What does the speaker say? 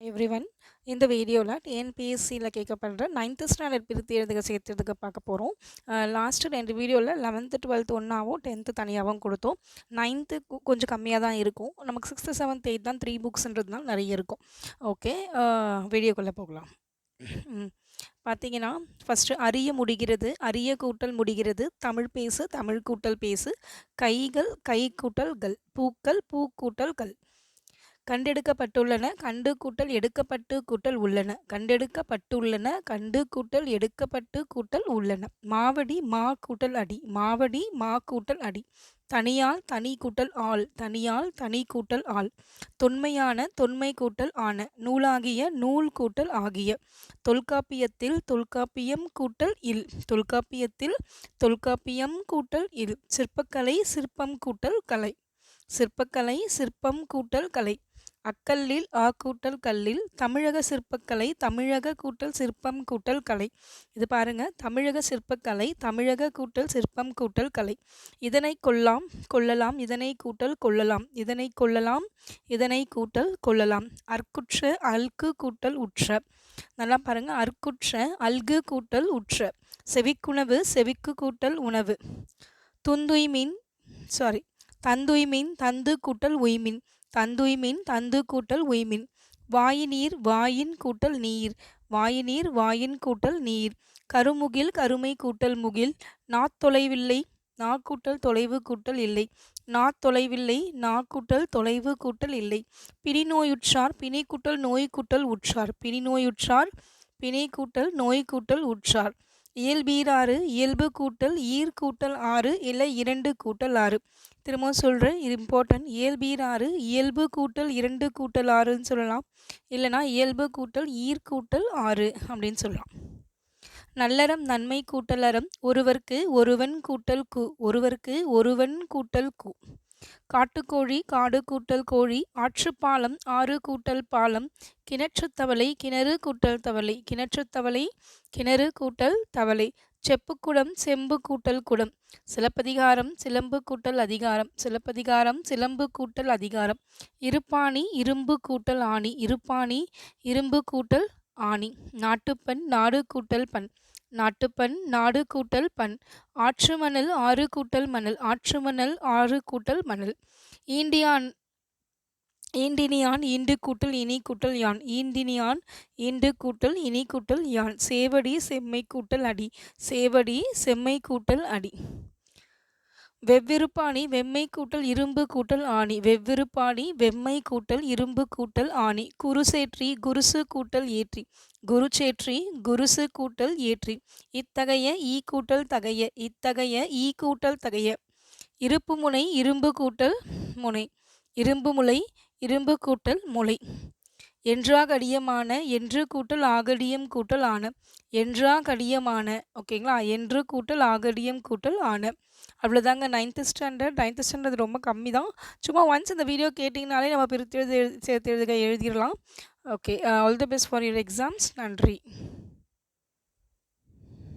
Everyone இந்த வீடியோவில் டிஎன்பிஎஸ்சியில் கேட்கப்படுற ninth standard பிரித்து எழுதுக சேர்த்துறதுக்கு பார்க்க போகிறோம் லாஸ்ட்டு ரெண்டு வீடியோவில் லெவன்த்து டுவெல்த்து ஒன்றாவும் டென்த்து தனியாகவும் கொடுத்தோம். நைன்த்து கொஞ்சம் கம்மியாக தான் இருக்கும். நமக்கு சிக்ஸ்த்து செவன்த் எயிட் தான் த்ரீ புக்ஸ்ன்றதுனால நிறைய இருக்கும். ஓகே வீடியோக்குள்ளே போகலாம். பார்த்தீங்கன்னா ஃபஸ்ட்டு அறிய முடிகிறது அறிய கூட்டல் முடிகிறது தமிழ் பேசு தமிழ் கூட்டல் பேசு கைகள் கை கூட்டல்கள் பூக்கள் பூக்கூட்டல்கள் கண்டெடுக்கப்பட்டுள்ளன கண்டு கூட்டல் எடுக்கப்பட்டு கூட்டல் உள்ளன. கண்டெடுக்கப்பட்டுள்ளன கண்டு கூட்டல் எடுக்கப்பட்டு கூட்டல் உள்ளன. மாவடி மா கூட்டல் அடி. மாவடி மா கூட்டல் அடி. தனியால் தனி கூட்டல் ஆள். தனியால் தனி கூட்டல் ஆள். தொன்மையான தொன்மை கூட்டல் ஆன. நூலாகிய நூல் கூட்டல் ஆகிய. தொல்காப்பியத்தில் தொல்காப்பியம் கூட்டல் இல். தொல்காப்பியத்தில் தொல்காப்பியம் கூட்டல் இல். சிற்பக்கலை சிற்பம் கூட்டல் கலை. சிற்பக்கலை சிற்பம் கூட்டல் கலை. அக்கல்லில் ஆ கூட்டல் கல்லில் தமிழக சிற்பக்கலை தமிழக கூட்டல் சிற்பம் கூட்டல் கலை. இது பாருங்க தமிழக சிற்பக்கலை தமிழக கூட்டல் சிற்பம் கூட்டல் கலை. இதனை கொல்லாம் கொள்ளலாம் இதனை கூட்டல் கொள்ளலாம். இதனை கொள்ளலாம் இதனை கூட்டல் கொள்ளலாம். அற்குற்ற அல்கு கூட்டல் உற்ற. நல்லா பாருங்க அற்குற்ற அல்கு கூட்டல் உற்ற. செவிக்குணவு செவிக்கு கூட்டல் உணவு. துந்துய்மின் சாரி தந்துய்மின் தந்து கூட்டல் உய்மின். தந்துய்மின் தந்து கூட்டல் உய்மின். வாயினீர் வாயின் கூட்டல் நீர். வாயினீர் வாயின் கூட்டல் நீர். கருமுகில் கருமை கூட்டல் முகில். நாத்தொலைவில்லை நா கூட்டல் தொலைவு கூட்டல் இல்லை. நாத்தொலைவில்லை நா கூட்டல் தொலைவு கூட்டல் இல்லை. பிணி நோயுற்றார் பிணி கூட்டல் நோய் கூட்டல் உற்றார். பிணி நோயுற்றார் பிணை கூட்டல் நோய் கூட்டல் உற்றார். இயல்பீராறு இயல்பு கூட்டல் ஈர் கூட்டல் ஆறு இல்லை இரண்டு கூட்டல் ஆறு. திரும்பவும் சொல்கிறேன் இது இம்பார்ட்டன்ட் இயல்பீராறு இயல்பு கூட்டல் இரண்டு கூட்டல் ஆறுன்னு சொல்லலாம். இல்லைனா இயல்பு கூட்டல் ஈர் கூட்டல் ஆறு அப்படின்னு சொல்லலாம். நல்லறம் நன்மை கூட்டலறம் ஒருவருக்கு ஒருவன் கூட்டல் கு ஒருவருக்கு ஒருவன் கூட்டல் கு. காட்டுக்கோழி காடு கூட்டல் கோழி ஆற்றுப்பாலம் ஆறு கூட்டல் பாலம் கிணற்று தவளை கிணறு கூட்டல் தவளை கிணற்று தவளை கிணறு கூட்டல் தவளை செப்புக்குடம் செம்பு கூட்டல் குடம். சிலப்பதிகாரம் சிலம்பு கூட்டல் அதிகாரம். சிலப்பதிகாரம் சிலம்பு கூட்டல் அதிகாரம். இருப்பாணி இரும்பு கூட்டல் ஆணி. இருப்பாணி இரும்பு கூட்டல் ஆணி. நாட்டுப்பண் நாடு கூட்டல் பண். நாட்டுப்பண் நாடு கூட்டல் பண் ஆற்று மணல் ஆறு கூட்டல் மணல் ஆற்று மணல் ஆறு கூட்டல் மணல். ஈண்டியான் ஈண்டினியான் ஈண்டு கூட்டல் இனி கூட்டல் யான். ஈண்டினியான் ஈண்டு கூட்டல் இனி கூட்டல் யான். சேவடி செம்மை கூட்டல் அடி. சேவடி செம்மை கூட்டல் அடி. வெவ்விருப்பாணி வெம்மை கூட்டல் இரும்பு கூட்டல் ஆணி. வெவ்விருப்பாணி வெம்மை கூட்டல் இரும்பு கூட்டல் ஆணி. குருசேற்றி குருசு கூட்டல் ஏற்றி. குருச்சேற்றி குருசு கூட்டல் ஏற்றி. இத்தகைய ஈ கூட்டல் தகைய. இத்தகைய ஈ கூட்டல் தகைய. இருப்பு முனை இரும்பு கூட்டல் முனை. இரும்பு முலை இரும்பு கூட்டல் முளை என்றாகடியமான என்று கூட்டல் ஆகடியம் கூட்டல் ஆன என்றாகடியமான ஓகேங்களா? என்று கூட்டல் ஆகடியம் கூட்டல் ஆன. அவ்வளோதாங்க நைன்த்து ஸ்டாண்டர்ட் நைன்த்து ஸ்டாண்டர்ட் ரொம்ப கம்மி தான் சும்மா ஒன்ஸ் இந்த வீடியோ கேட்டிங்கனாலே நம்ம பிரித்து எழுதி சேர்த்து எழுதுக எழுதிடலாம். Okay all the best for your exams நன்றி.